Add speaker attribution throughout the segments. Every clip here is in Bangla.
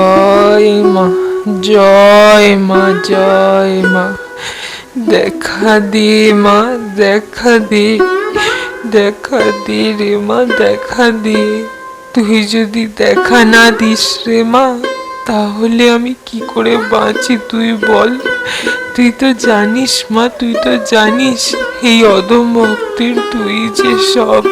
Speaker 1: জয় মা জয় মা জয় মা। দেখা দি মা, দেখা দি দেখা দি রে মা, দেখা দি। তুই যদি দেখা না দিস রে মা, তাহলে আমি কি করে বাঁচি তুই বল? তুই তো জানিস মা, তুই তো জানিস, এই অদম ভক্তির তুই যে সব।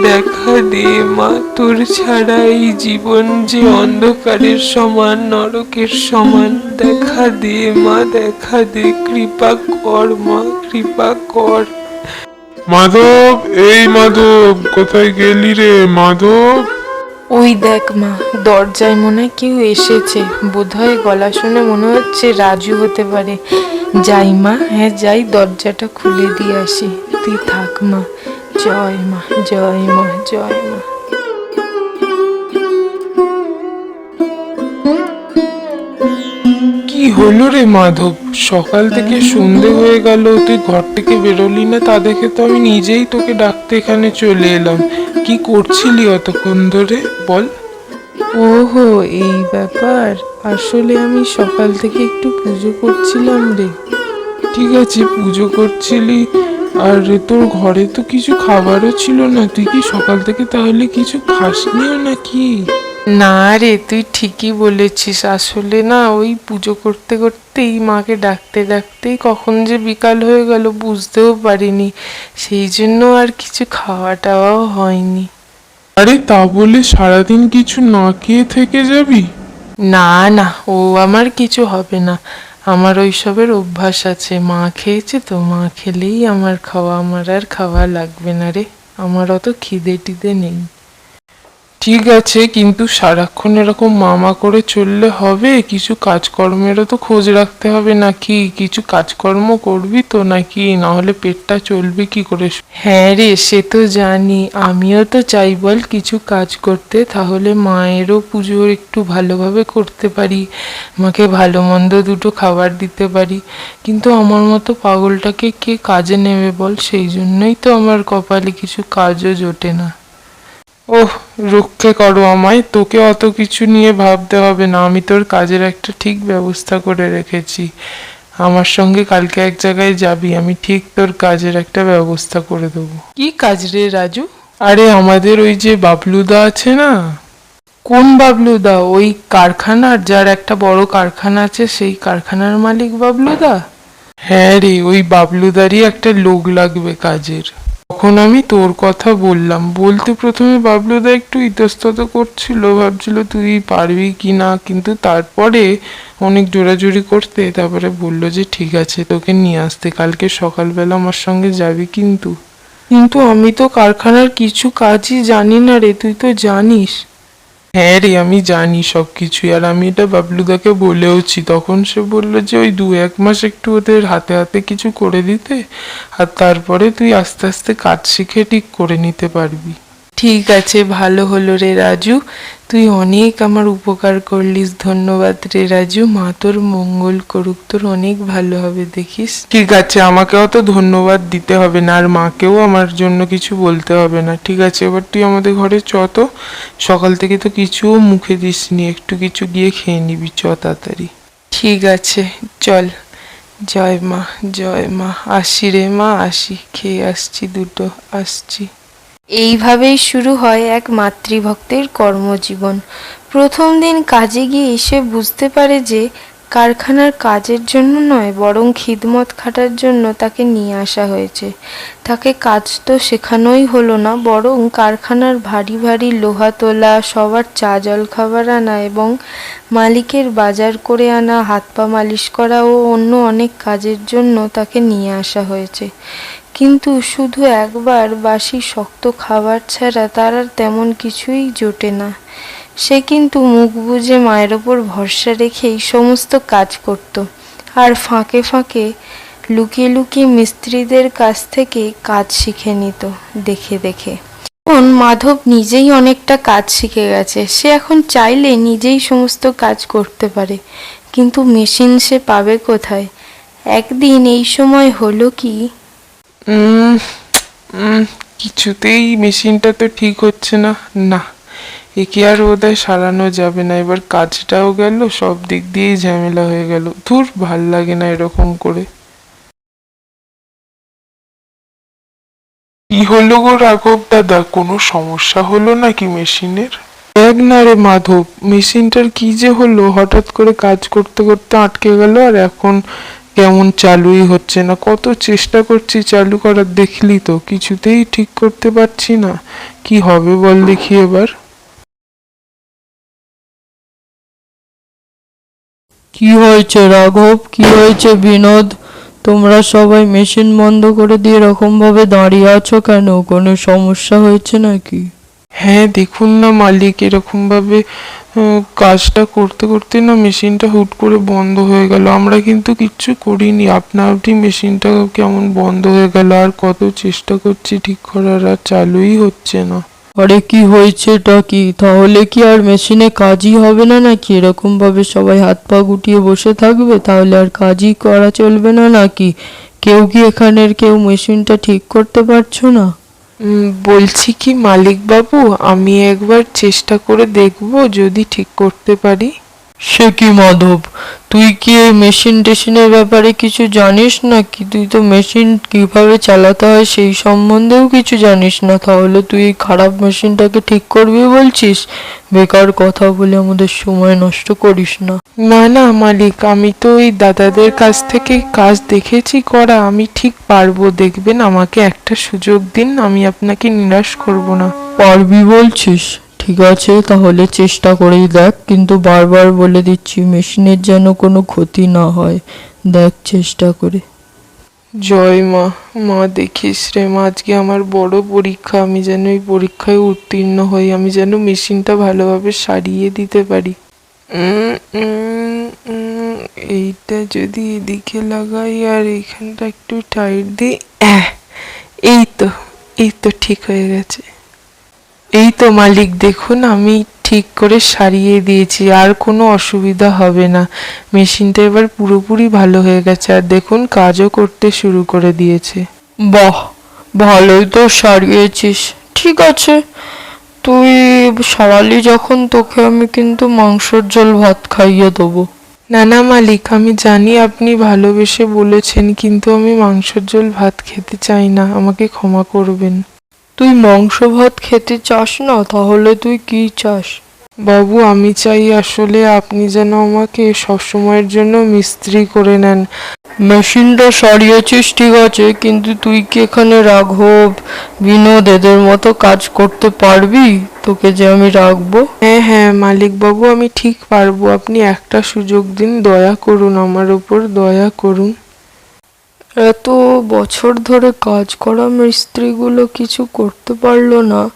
Speaker 1: দেখা দে মা তোর ছাড়া এই জীবন যে অন্ধকারের সমান নরকের সমান। দেখা দে মা দেখা দে কৃপা কর মা কৃপা কর।
Speaker 2: মাধব এই মাধব কোথায় গেলি রে মাধব?
Speaker 1: ওই দেখ মা দরজায় মনে হয় কেউ এসেছে। বোধহয় গলা শুনে মনে হচ্ছে রাজু হতে পারে। যাই মা হ্যাঁ যাই দরজাটা খুলে দিয়ে আসি। তুই থাক মা। জয় মা জয় মা জয় মা।
Speaker 2: কি হলো রে মাধব? সকাল থেকে সন্ধে হয়ে গেল তুই ঘর থেকে বেরোলি না তা দেখে তো আমি নিজেই তোকে ডাকতে এখানে চলে এলাম। কি করছিলি অতক্ষণ ধরে? বল।
Speaker 1: ওহো এই ব্যাপার। আসলে আমি সকাল থেকে একটু পুজো করছিলাম রে।
Speaker 2: ঠিক আছে পুজো করছিলি। আর তোর ঘরে তো কিছু খাবারও ছিল না। তুই কি সকাল থেকে তাহলে কিছু খাসনিও নাকি?
Speaker 1: না রে তুই ঠিকই বলেছিস। আসলে না ওই পুজো করতে করতেই মাকে ডাকতে ডাকতেই কখন যে বিকাল হয়ে গেল বুঝতেও পারিনি। সেই জন্য আর কিছু খাওয়া টাওয়াও হয়নি।
Speaker 2: আরে তা বলে সারাদিন কিছু না খেয়ে থেকে যাবি?
Speaker 1: না না ও আমার কিছু হবে না। আমার ওইসবের অভ্যাস আছে। মা খেয়েছে তো মা খেলেই আমার খাওয়া, আমার আর খাওয়া লাগবে না রে। আমার অত খিদে টিদে নেই।
Speaker 2: ঠিক আছে, কিন্তু সারাক্ষণ এরকম মামা করে চললে হবে? কিছু কাজকর্মেরও তো খোঁজ রাখতে হবে নাকি? কিছু কাজকর্ম করবি তো নাকি? না হলে পেটটা চলবে কি করে?
Speaker 1: হ্যাঁ রে, সে তো জানি। আমিও তো চাই বল কিছু কাজ করতে, তাহলে মায়েরও পুজো একটু ভালোভাবে করতে পারি মাকে ভালো মন্দ দুটো খাবার দিতে পারি। কিন্তু আমার মতো পাগলটাকে কে কাজে নেবে বল? সেই জন্যই তো আমার কপালে কিছু কাজও জোটে না।
Speaker 2: ওহ রক্ষে করো আমায়। তোকে অত কিছু নিয়ে ভাবতে হবে না। আমি তোর কাজের একটা ঠিক ব্যবস্থা করে রেখেছি। আমার সঙ্গে কালকে এক জায়গায় যাবি। আমি ঠিক তোর কাজের একটা ব্যবস্থা করে দেবো।
Speaker 1: কি কাজ রে রাজু?
Speaker 2: আরে আমাদের ওই যে বাবলুদা আছে না?
Speaker 1: কোন বাবলুদা? ওই কারখানার যার একটা বড় কারখানা আছে সেই কারখানার মালিক বাবলুদা?
Speaker 2: হ্যাঁ রে ওই বাবলুদারই একটা লোক লাগবে কাজের। তখন আমি তোর কথা বললাম। বলতে প্রথমে বাবলুদা একটু ইতস্তত করছিল, ভাবছিল তুই পারবি কি না, কিন্তু তারপরে অনেক জোরাজুরি করতে, তারপরে বলল যে ঠিক আছে, তোকে নিয়ে আসতে, কালকে সকালবেলা আমার সঙ্গে যাবি কিন্তু।
Speaker 1: কিন্তু আমি তো কারখানার কিছু কাজই জানি না রে, তুই তো জানিস।
Speaker 2: হ্যাঁ রে, আমি জানি সব কিছুই আর আমি এটা বাবলুদাকে বলেওছি, তখন সে বলল যে ওই দু এক মাস একটু ওদের হাতে হাতে কিছু করে দিতে, আর তারপরে তুই আস্তে আস্তে কাজ শিখে ঠিক করে নিতে পারবি।
Speaker 1: ঠিক আছে, ভালো হলো রে রাজু। তুই অনেক আমার উপকার করলিস ধন্যবাদ রে রাজু। মা তোর মঙ্গল করুক তোর অনেক ভালো হবে দেখিস?
Speaker 2: ঠিক আছে আমাকে অত ধন্যবাদ দিতে হবে না আর মাকেও আমার জন্য কিছু বলতে হবে না ঠিক আছে? এবার তুই আমাদের ঘরে চ তো। সকাল থেকে তো কিছুও মুখে দিসনি একটু কিছু গিয়ে খেয়ে নিবি চ তাড়াতাড়ি।
Speaker 1: ঠিক আছে চল। জয় মা জয় মা। আসি রে মা আসি খেয়ে আসছি দুটো আসছি।
Speaker 3: এইভাবেই শুরু হয় এক মাতৃভক্তের কর্মজীবন। প্রথম দিন কাজে গিয়ে এসে বুঝতে পারে যে কারখানার কাজের জন্য নয়, বরং খিদমত খাটার জন্য তাকে নিয়ে আসা হয়েছে। তাকে কাজ তো শেখানোই হলো না, বরং কারখানার ভারী ভারী লোহা তোলা, সবার চা জল খাবার আনা এবং মালিকের বাজার করে আনা, হাত পা মালিশ করা ও অন্য অনেক কাজের জন্য তাকে নিয়ে আসা হয়েছে। কিন্তু শুধু একবার বাসি শক্ত খাবার ছাড়া তার আর তেমন কিছুই জোটে না। সে কিন্তু মুখ বুজে মায়ের ওপর ভরসা রেখেই সমস্ত কাজ করত।
Speaker 4: আর ফাঁকে ফাঁকে লুকিয়ে লুকিয়ে মিস্ত্রিদের কাছ থেকে কাজ শিখে নিত দেখে দেখে। এখন মাধব নিজেই অনেকটা কাজ শিখে গেছে। সে এখন চাইলে নিজেই সমস্ত কাজ করতে পারে। কিন্তু মেশিন সে পাবে কোথায়? একদিন এই সময় হলো কি
Speaker 2: কিছুতেই মেশিনটা তো ঠিক হচ্ছে না। না, একে আর বোধহয় সারানো যাবে না। এবার কাজটাও গেল, সব দিক দিয়েই ঝামেলা হয়ে গেল। ধুর, ভালো লাগে না এরকম করে। কি হলো গো রাঘব দাদা, কোনো সমস্যা হলো নাকি মেশিনের? দেখ না রে মাধব, মেশিনটার কি যে হলো? হঠাৎ করে কাজ করতে করতে আটকে গেল আর এখন কেমন চালুই হচ্ছে না, কত চেষ্টা করছি চালু করার, দেখলি তো, কিছুতেই ঠিক করতে পারছি না। কি হবে বল দেখি এবার।
Speaker 3: কি হয়েছে রাঘব? কি হয়েছে বিনোদ? তোমরা সবাই মেশিন বন্ধ করে দিয়ে এরকম ভাবে দাঁড়িয়ে আছো কেন? কোনো সমস্যা হয়েছে নাকি?
Speaker 2: হ্যাঁ দেখুন না মালিক এরকম ভাবে কাজটা করতে করতে না মেশিনটা হুট করে বন্ধ হয়ে গেল। আমরা কিন্তু কিচ্ছু করিনি। আপনা আপনি মেশিনটা কেমন বন্ধ হয়ে গেল? আর কত চেষ্টা করছি ঠিক করার, আর চালুই হচ্ছে না।
Speaker 3: আরে, কি হয়েছে এটা কি? তাহলে কি আর মেশিনে কাজই হবে না নাকি? এরকম ভাবে সবাই হাত পা গুটিয়ে বসে থাকবে, তাহলে আর কাজই করা চলবে না নাকি? কেউ কি এখানের কেউ মেশিনটা ঠিক করতে পারছ না?
Speaker 2: বলছি কি মালিকবাবু আমি একবার চেষ্টা করে দেখব যদি ঠিক করতে পারি।
Speaker 3: সে কি মাধব? তুই কি এই মেশিন টেশিনের ব্যাপারে কিছু জানিস না কি তুই তো মেশিন কীভাবে চালাতে হয় সেই সম্বন্ধেও কিছু জানিস না। তাহলে তুই এই খারাপ মেশিনটাকে ঠিক করবি বলছিস? বেকার কথা বলে আমাদের সময় নষ্ট করিস না।
Speaker 2: না না মালিক আমি তো ওই দাদাদের কাছ থেকে কাজ দেখেছি করা। আমি ঠিক পারব দেখবেন আমাকে একটা সুযোগ দিন আমি আপনাকে নিরাশ করব না।
Speaker 3: পারবি বলছিস? ঠিক আছে, তাহলে চেষ্টা করেই দেখ। কিন্তু বারবার বলে দিচ্ছি, মেশিনের যেন কোনো ক্ষতি না হয়। দেখ চেষ্টা করে।
Speaker 2: জয় মা। মা দেখিস রে, মা, আজকে আমার বড় পরীক্ষা। আমি যেন এই পরীক্ষায় উত্তীর্ণ হই। আমি যেন মেশিনটা ভালোভাবে সারিয়ে দিতে পারি। এইটা যদি এদিকে লাগাই আর এইখানটা একটু টাইট দিই এই তো এই তো ঠিক হয়ে গেছে। এই তো মালিক, দেখুন আমি ঠিক করে সারিয়ে দিয়েছি, আর কোনো অসুবিধা হবে না। মেশিনটা এবার পুরোপুরি ভালো হয়ে গেছে, আর দেখুন কাজও করতে শুরু করে দিয়েছে।
Speaker 3: বাহ, ভালোই তো সারিয়েছিস। ঠিক আছে, তুই সারালি যখন, তোকে আমি কিন্তু মাংসর ঝোল ভাত খাইয়ে দেবো।
Speaker 2: না না মালিক, আমি জানি আপনি ভালোবেসে বলেছেন, কিন্তু আমি মাংসর ঝোল ভাত খেতে চাই না, আমাকে ক্ষমা করবেন।
Speaker 3: তুই মাংস ভাত খেতে চাস না, তাহলে তুই কি চাস?
Speaker 2: বাবু, আমি চাই আসলে আপনি যেন আমাকে সবসময়ের জন্য মিস্ত্রি করে নেন।
Speaker 3: মেশিনটা সারিয়েছিস ঠিক আছে, কিন্তু তুই কি এখানে রাঘব বিনোদ এদের মতো কাজ করতে পারবি? তোকে যে আমি রাখব?
Speaker 2: হ্যাঁ হ্যাঁ মালিক বাবু, আমি ঠিক পারব। আপনি একটা সুযোগ দিন, দয়া করুন, আমার উপর দয়া করুন।
Speaker 3: এত বছর ধরে কাজ করা মিস্ত্রিগুলো কিছু করতে পারল না।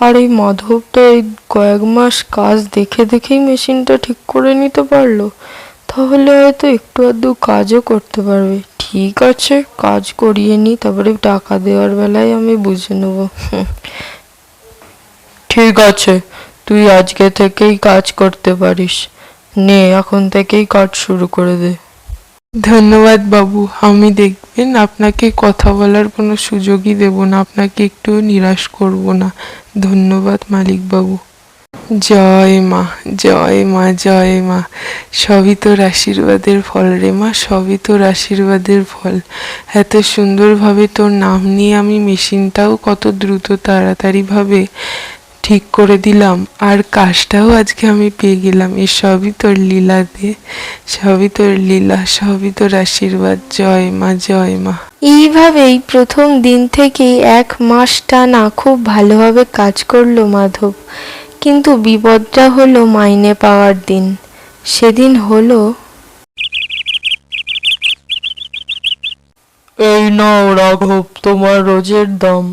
Speaker 3: আর এই মাধবটা এই কয়েক মাস কাজ দেখে দেখেই মেশিনটা ঠিক করে নিতে পারল। তাহলে হয়তো একটু আধটু কাজও করতে পারবে। ঠিক আছে, কাজ করিয়ে নি, তারপরে টাকা দেওয়ার বেলায় আমি বুঝে নেব। ঠিক আছে, তুই আজকে থেকেই কাজ করতে পারিস। নে, এখন থেকেই কাজ শুরু করে দে।
Speaker 2: ধন্যবাদ বাবু, আমি দেখবেন আপনাকে কথা বলার কোনো সুযোগই দেব না, আপনাকে একটু নিরাশ করব না। ধন্যবাদ মালিক বাবু। জয় মা জয় মা জয় মা। সবই তোর আশীর্বাদের ফল রে মা, সবই তোর আশীর্বাদের ফল। এত সুন্দরভাবে তোর নাম নিয়ে আমি মেশিনটাও কত দ্রুত, তাড়াতাড়িভাবে ঠিক করে দিলাম। আর কাজটাও আজকে আমি পেয়ে গেলাম। এ সবই তোর লীলা দে। সবই তোর লীলা সবই তোর আশীর্বাদ। জয় মা জয় মা।
Speaker 4: এইভাবেই প্রথম দিন থেকেই এক মাস টানা খুব ভালোভাবে কাজ করল মাধব। কিন্তু বিপদটা হলো মাইনে পাওয়ার দিন। সেদিন হলো
Speaker 3: এই নাও রাঘব তোমার রোজের দাম।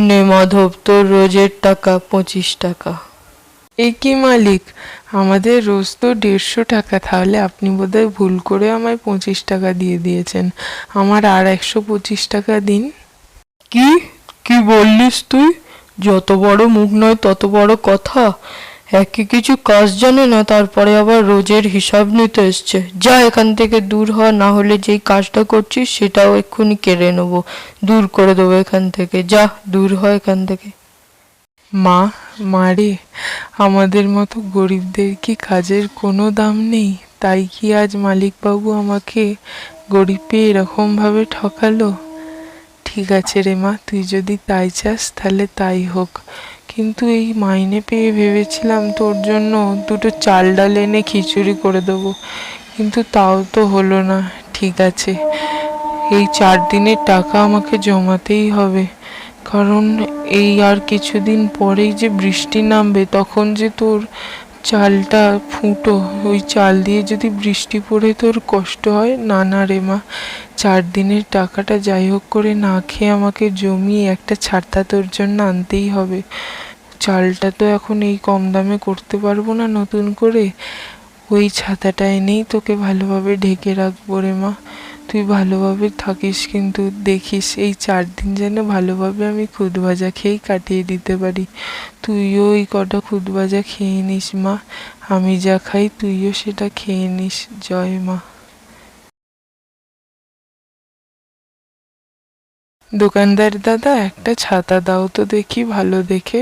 Speaker 3: নে মাধব, তোর রোজের টাকা পঁচিশ টাকা।
Speaker 2: এ কি মালিক? আমাদের রোজ তো দেড়শো টাকা, তাহলে আপনি বোধহয় ভুল করে আমায় পঁচিশ টাকা দিয়ে দিয়েছেন। আমার আর একশো পঁচিশ টাকা দিন।
Speaker 5: কি? কি বললিস তুই? যত বড় মুখ নয় তত বড় কথা। একে কিছু কাজ জানে না, তারপরে আবার রোজের হিসাব নিতে এসছে। যা এখান থেকে দূর হ না হলে যেই কাজটা করছিস, সেটাও এক্ষুনি কেড়ে নেব। দূর করে দেবো এখান থেকে। যা, দূর হয় এখান থেকে।
Speaker 2: মা মারে আমাদের মতো গরিবদের কি কাজের কোনো দাম নেই? তাই কি আজ মালিকবাবু আমাকে গরিব এরকমভাবে ঠকালো? ঠিক আছে রে মা, তুই যদি তাই চাস, তাহলে তাই হোক। কিন্তু এই মাইনে পেয়ে ভেবেছিলাম তোর জন্য দুটো চাল ডাল এনে খিচুড়ি করে দেবো। কিন্তু তাও তো হলো না। ঠিক আছে, এই চার দিনের টাকা আমাকে জমাতেই হবে। কারণ এই আর কিছুদিন পরেই যে বৃষ্টি নামবে, তখন যে তোর চালটা ফুটো, ওই চাল দিয়ে যদি বৃষ্টি পড়ে তোর কষ্ট হয়? না না রে মা, চার দিনের টাকাটা যাই হোক করে না খেয়ে আমাকে জমিয়ে একটা ছাড়তা তোর জন্য আনতেই হবে। চালটা তো এখন এই কম দামে করতে পারব না নতুন করে। ওই ছাতাটা এনেই তোকে ভালোভাবে ঢেকে রাখব রে মা। তুই ভালোভাবে থাকিস, কিন্তু দেখিস এই চার দিন যেন ভালোভাবে আমি খুদ ভাজা খেয়েই কাটিয়ে দিতে পারি। তুইও ওই কটা খুদ ভাজা খেয়ে নিস, মা। আমি যা খাই তুইও সেটা খেয়ে নিস। জয়, মা। দোকানদার দাদা, একটা ছাতা দাও তো দেখি, ভালো দেখে।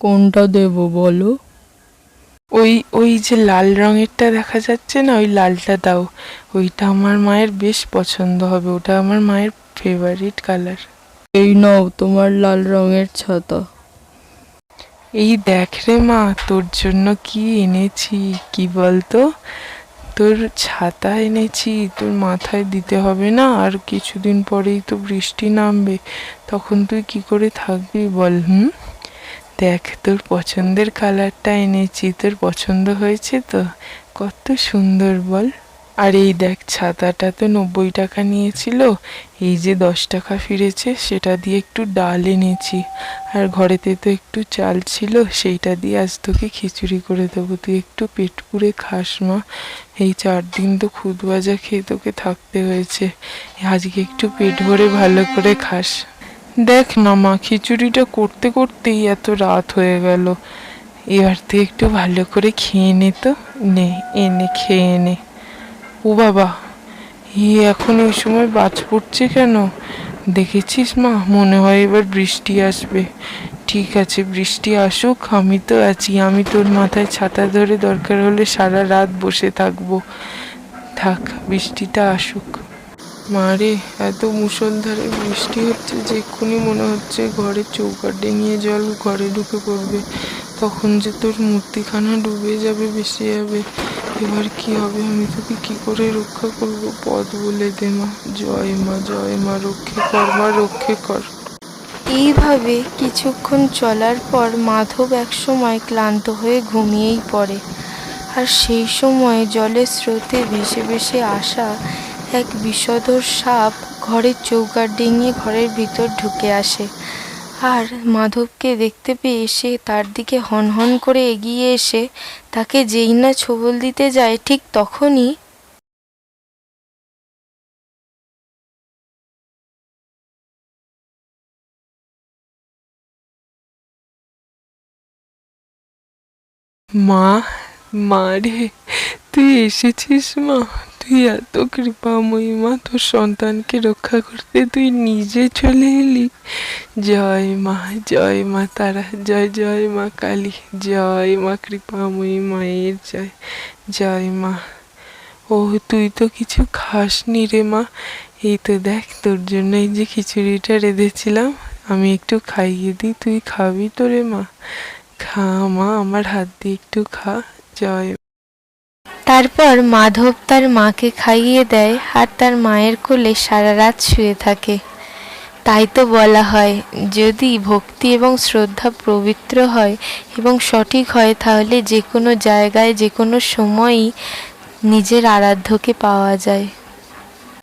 Speaker 5: কোনটা দেবো বলো?
Speaker 2: ওই ওই যে লাল রঙেরটা দেখা যাচ্ছে না ওই লালটা দাও। ওইটা আমার মায়ের বেশ পছন্দ হবে ওটা আমার মায়ের ফেভারিট কালার
Speaker 5: এই নাও তোমার লাল রঙের ছাতা।
Speaker 2: এই দেখ রে মা তোর জন্য কি এনেছি কি বলতো? তোর ছাতা এনেছি তোর মাথায় দিতে হবে না আর কিছুদিন পরেই তো বৃষ্টি নামবে তখন তুই কি করে থাকবি বল হুম? দেখ, তোর পছন্দের কালারটা এনেছি, তোর পছন্দ হয়েছে তো? কত সুন্দর বল। আর এই দেখ, ছাতাটা তো নব্বই টাকা নিয়েছিল, এই যে দশ টাকা ফিরেছে, সেটা দিয়ে একটু ডাল এনেছি। আর ঘরেতে তো একটু চাল ছিল, সেইটা দিয়ে আজ তোকে খিচুড়ি করে দেবো। তুই একটু পেট পুড়ে খাস, মা। এই চার দিন তো খুদ ভাজা খেয়ে তোকে থাকতে হয়েছে। আজকে একটু পেট ভরে ভালো করে খাস। দেখ না মা, খিচুড়িটা করতে করতেই এত রাত হয়ে গেল। এবার তুই একটু ভালো করে খেয়ে নে তো। নে এনে খেয়ে নে। ও বাবা ই এখন ওই সময় বাজ পড়ছে কেন? দেখেছিস মা? মনে হয় এবার বৃষ্টি আসবে। ঠিক আছে, বৃষ্টি আসুক, আমি তো আছি। আমি তোর মাথায় ছাতা ধরে দরকার হলে সারা রাত বসে থাকব। থাক, বৃষ্টিটা আসুক। মারে এত মুষলধারে বৃষ্টি হচ্ছে যে এক্ষুনি মনে হচ্ছে ঘরের চৌকাট ডেঙিয়ে জল ঘরে ঢুকে পড়বে, তখন যে তোর মূর্তিখানা ডুবে যাবে, ভেসে যাবে। এবার কি হবে? আমি তোকে কি করে রক্ষা করব? পথ বলে দে মা। জয় মা জয় মা, রক্ষে কর মা, রক্ষে কর।
Speaker 3: এইভাবে কিছুক্ষণ চলার পর মাধব একসময় ক্লান্ত হয়ে ঘুমিয়েই পড়ে। আর সেই সময় জলের স্রোতে ভেসে ভেসে আসা এক বিষধর সাপ ঘরের চৌকাট ডিঙিয়ে ঘরের ভিতর ঢুকে আসে। আর মাধবকে দেখতে পেয়ে সে তার দিকে হনহন করে এগিয়ে এসে তাকে যেই না ছোবল দিতে যায়, ঠিক তখনই
Speaker 2: মা মা রে। তুই এসেছিস মা। তুই এত কৃপাময়ী মা, তোর সন্তানকে রক্ষা করতে তুই নিজে চলে এলি। জয় মা জয় মা তারা, জয় জয় মা কালী, জয় মা কৃপাময়ী মায়ের জয় জয় মা। ও তুই তো কিছু খাসনি রে মা। এই তো দেখ, তোর জন্য এই যে খিচুড়িটা রেঁধেছিলাম, আমি একটু খাইয়ে দিই, তুই খাবি তো রে মা। খা মা, আমার হাত দিয়ে একটু খা। জয়
Speaker 3: তারপর মাধব তার মাকে খাইয়ে দেয় আর তার মায়ের কোলে সারা রাত শুয়ে থাকে। তাই তো বলা হয়, যদি ভক্তি এবং শ্রদ্ধা পবিত্র হয় এবং সঠিক হয়, তাহলে যে কোনো জায়গায়, যে কোনো সময়ই নিজের আরাধ্যকে পাওয়া যায়।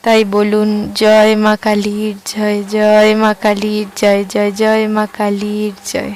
Speaker 3: তাই বলুন, জয় মা কালীর জয় জয় মা কালীর জয় জয় জয় মা কালীর জয়।